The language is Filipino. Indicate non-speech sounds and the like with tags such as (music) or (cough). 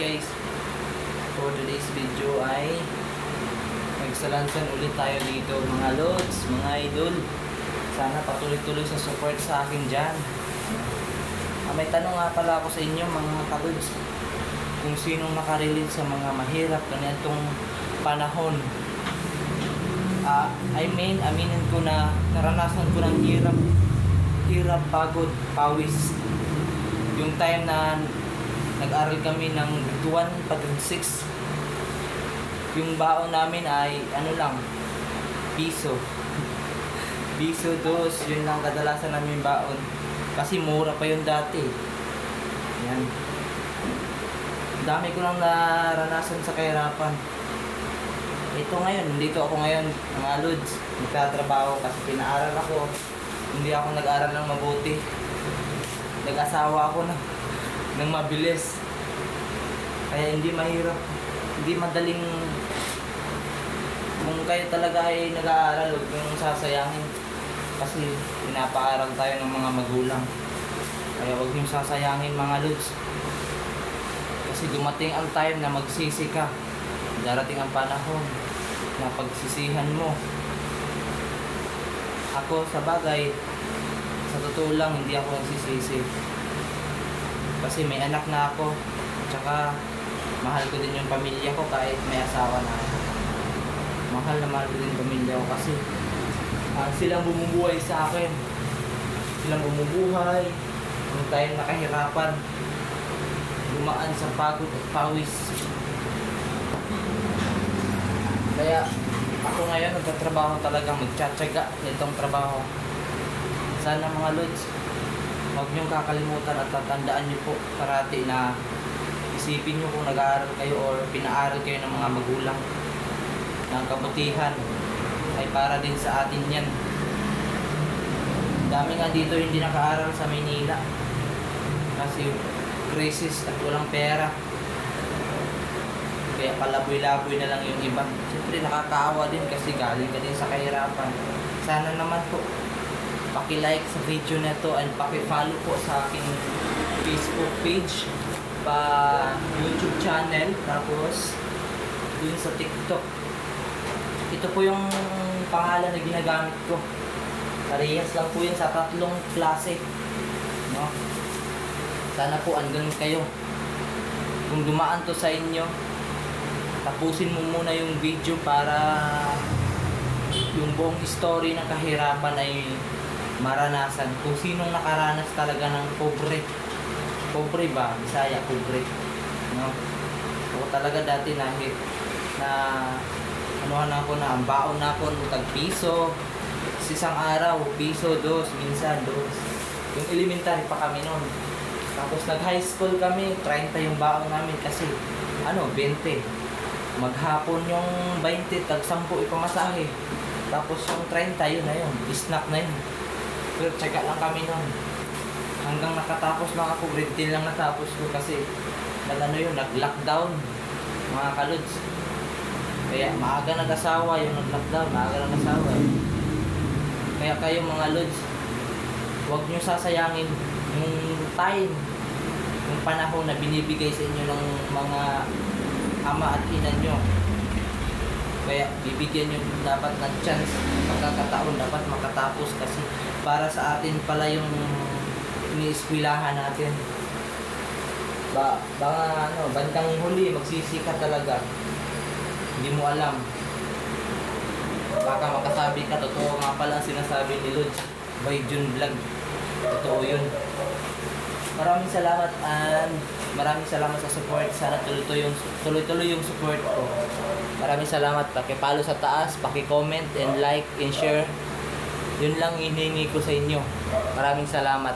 guys, for today's video ay magsalansan ulit tayo dito mga lods, mga idol. Sana patuloy-tuloy sa support sa akin dyan. Ah, may tanong nga pala ako sa inyo mga kalods. Kung sinong nakarelate sa mga mahirap ganitong panahon. Ah, I mean, aminin ko na naranasan ko ng hirap, hirap, pagod, pawis. Yung time na nag-aral kami ng grade 1 pa grade 6 yung baon namin ay ano lang piso. (laughs) Piso dos yun lang kadalasan namin baon. Kasi mura pa yun dati. Yan dami ko lang naranasan sa kahirapan. Ito ngayon dito ako ngayon mga lods. Nagtatrabaho kasi pinaaral ako. Hindi ako nag-aral ng mabuti. Nag-asawa ako na ng mabilis. Kaya hindi mahirap. Hindi madaling kung kayo talaga ay nag-aaral huwag yung sasayangin. Kasi pinapaaral tayo ng mga magulang. Kaya huwag yung sasayangin mga lods. Kasi dumating ang time na magsisi ka. Darating ang panahon na pagsisihan mo. Ako sa bagay sa totoo lang hindi ako nagsisisi kasi may anak na ako. Tsaka mahal ko din yung pamilya ko kahit may asawa na ako. Mahal na mahal ko din yung pamilya ko kasi ah, silang bumubuhay sa akin. Silang bumubuhay. Yung time nakahirapan dumaan sa pagod at pawis. Kaya ako ngayon nagtatrabaho talaga magtsatsaga nitong trabaho. Sana mga lods huwag niyong kakalimutan at tatandaan niyo po parati na isipin niyo kung nag-aaral kayo or pinaaral kayo ng mga magulang. Ng kabutihan ay para din sa atin yan. Dami nga dito hindi nakaaral sa Maynila. Kasi crisis at walang pera. Kaya palaboy-laboy na lang yung iba. Siyempre nakakaawa din kasi galing ka din sa kahirapan. Sana naman po paki-like sa video na to and paki-follow po sa aking Facebook page pa YouTube channel. Tapos dun sa TikTok. Ito po yung pangalan na ginagamit ko. Parehas lang po yan sa tatlong klase no? Sana po andun kayo. Kung dumaan to sa inyo tapusin mo muna yung video para yung buong story ng kahirapan ay maranasan kung sinong nakaranas talaga ng pobre. Pobre ba? Bisaya, pobre. No? ako talaga dati na na anuhan ako na ang baon na ako ng tag piso. Sa isang araw, piso, dos, minsan dos. Yung elementary pa kami noon. Tapos nag high school kami 30 yung baon namin kasi ano, 20 maghapon yung 20 tag 10 ipamasahe tapos yung 30 yun na yun. Snack na yun pero tsaga lang kami noon hanggang nakatapos lang ako grade 10 lang natapos ko kasi nag ano yun nag lockdown mga kalods. Kaya maaga nag-asawa yung nag lockdown maaga nag-asawa. Kaya kayo mga lods huwag nyo sasayangin yung time yung panahon na binibigay sa inyo ng mga ama at ina nyo. Kaya bibigyan nyo dapat ng chance, pagkakataon dapat makatapos kasi para sa atin pala yung iniiskwilahan natin. Ba, baka ano, bandang huli, magsisi ka talaga. Hindi mo alam. Baka makasabi ka, totoo nga pala ang sinasabi ni Lods by June Vlog. Totoo yun. Maraming salamat and maraming salamat sa support. Sana tuloy-tuloy yung, tuloy-tuloy yung support ko. Maraming salamat. Paki-follow sa taas, paki-comment and like and share. Yun lang hinihingi ko sa inyo. Maraming salamat.